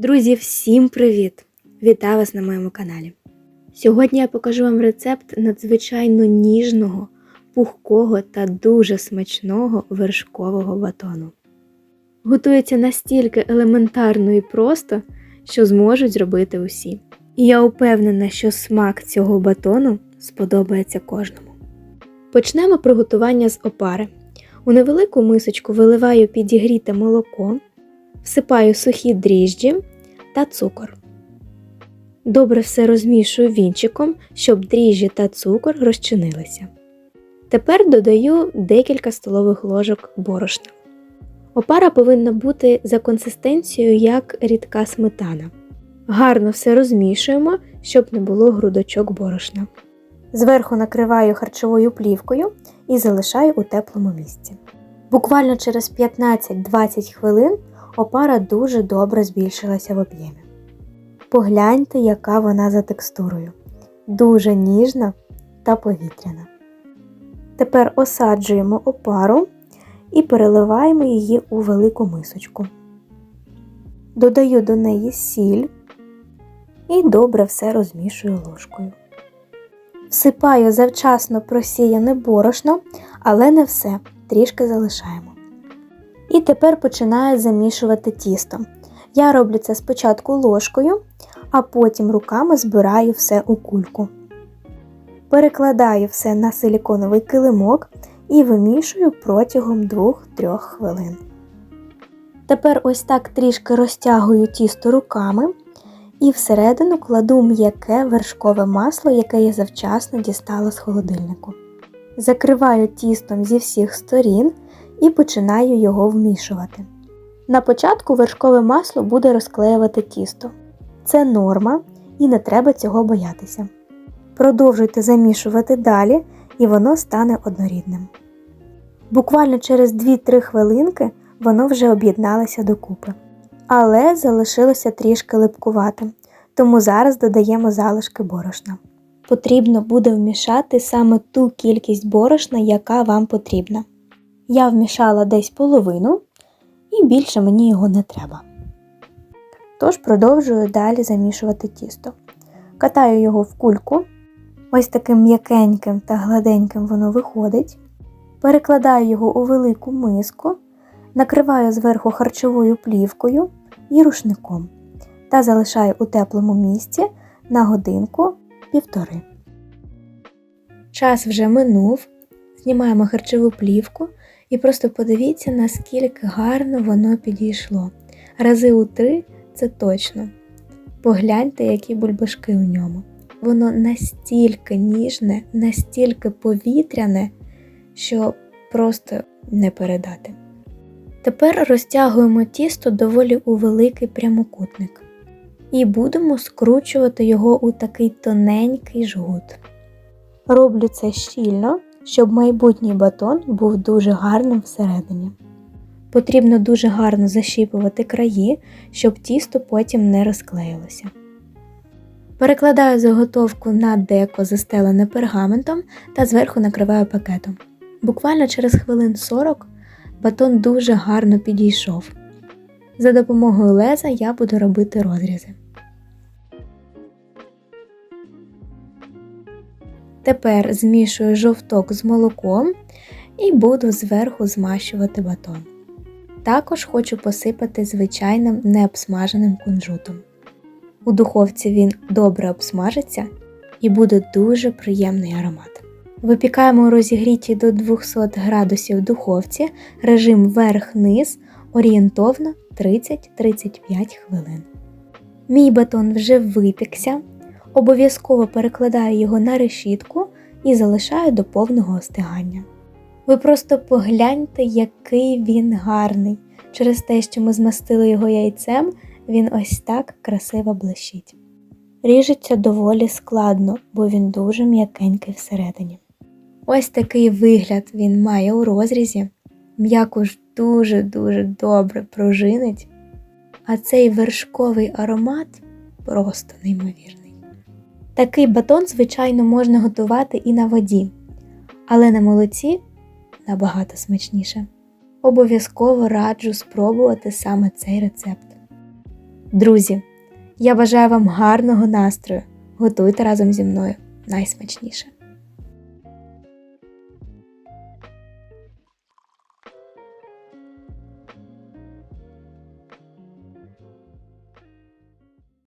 Друзі, всім привіт! Вітаю вас на моєму каналі. Сьогодні я покажу вам рецепт надзвичайно ніжного, пухкого та дуже смачного вершкового батону. Готується настільки елементарно і просто, що зможуть зробити усі. І я упевнена, що смак цього батону сподобається кожному. Почнемо приготування з опари. У невелику мисочку виливаю підігріте молоко, всипаю сухі дріжджі та цукор. Добре все розмішую вінчиком, щоб дріжджі та цукор розчинилися. Тепер додаю декілька столових ложок борошна. Опара повинна бути за консистенцією як рідка сметана. Гарно все розмішуємо, щоб не було грудочок борошна. Зверху накриваю харчовою плівкою і залишаю у теплому місці. Буквально через 15-20 хвилин опара дуже добре збільшилася в об'ємі. Погляньте, яка вона за текстурою. Дуже ніжна та повітряна. Тепер осаджуємо опару і переливаємо її у велику мисочку. Додаю до неї сіль і добре все розмішую ложкою. Всипаю завчасно просіяне борошно, але не все, трішки залишаємо. І тепер починаю замішувати тісто. Я роблю це спочатку ложкою, а потім руками збираю все у кульку. Перекладаю все на силіконовий килимок і вимішую протягом 2-3 хвилин. Тепер ось так трішки розтягую тісто руками і всередину кладу м'яке вершкове масло, яке я завчасно дістала з холодильнику. Закриваю тістом зі всіх сторін і починаю його вмішувати. На початку вершкове масло буде розклеювати тісто. Це норма і не треба цього боятися. Продовжуйте замішувати далі, і воно стане однорідним. Буквально через 2-3 хвилинки воно вже об'єдналося докупи. Але залишилося трішки липкувати, тому зараз додаємо залишки борошна. Потрібно буде вмішати саме ту кількість борошна, яка вам потрібна. Я вмішала десь половину, і більше мені його не треба. Тож продовжую далі замішувати тісто. Катаю його в кульку, ось таким м'якеньким та гладеньким воно виходить. Перекладаю його у велику миску, накриваю зверху харчовою плівкою і рушником та залишаю у теплому місці на годинку півтори. Час вже минув, знімаємо харчову плівку і просто подивіться, наскільки гарно воно підійшло. Рази у три це точно. Погляньте, які бульбашки у ньому. Воно настільки ніжне, настільки повітряне, що просто не передати. Тепер розтягуємо тісто доволі у великий прямокутник і будемо скручувати його у такий тоненький жгут. Роблю це щільно, щоб майбутній батон був дуже гарним всередині. Потрібно дуже гарно защіпувати краї, щоб тісто потім не розклеїлося. Перекладаю заготовку на деко застелене пергаментом та зверху накриваю пакетом. Буквально через хвилин 40 батон дуже гарно підійшов. За допомогою леза я буду робити розрізи. Тепер змішую жовток з молоком і буду зверху змащувати батон. Також хочу посипати звичайним необсмаженим кунжутом. У духовці він добре обсмажиться і буде дуже приємний аромат. Випікаємо у розігріті до 200 градусів духовці режим верх-низ орієнтовно 30-35 хвилин. Мій батон вже випікся, обов'язково перекладаю його на решітку і залишаю до повного остигання. Ви просто погляньте, який він гарний. Через те, що ми змастили його яйцем, він ось так красиво блищить. Ріжеться доволі складно, бо він дуже м'якенький всередині. Ось такий вигляд він має у розрізі. М'яко ж дуже-дуже добре пружинить, а цей вершковий аромат просто неймовірний. Такий батон, звичайно, можна готувати і на воді, але на молоці набагато смачніше. Обов'язково раджу спробувати саме цей рецепт. Друзі, я бажаю вам гарного настрою. Готуйте разом зі мною найсмачніше.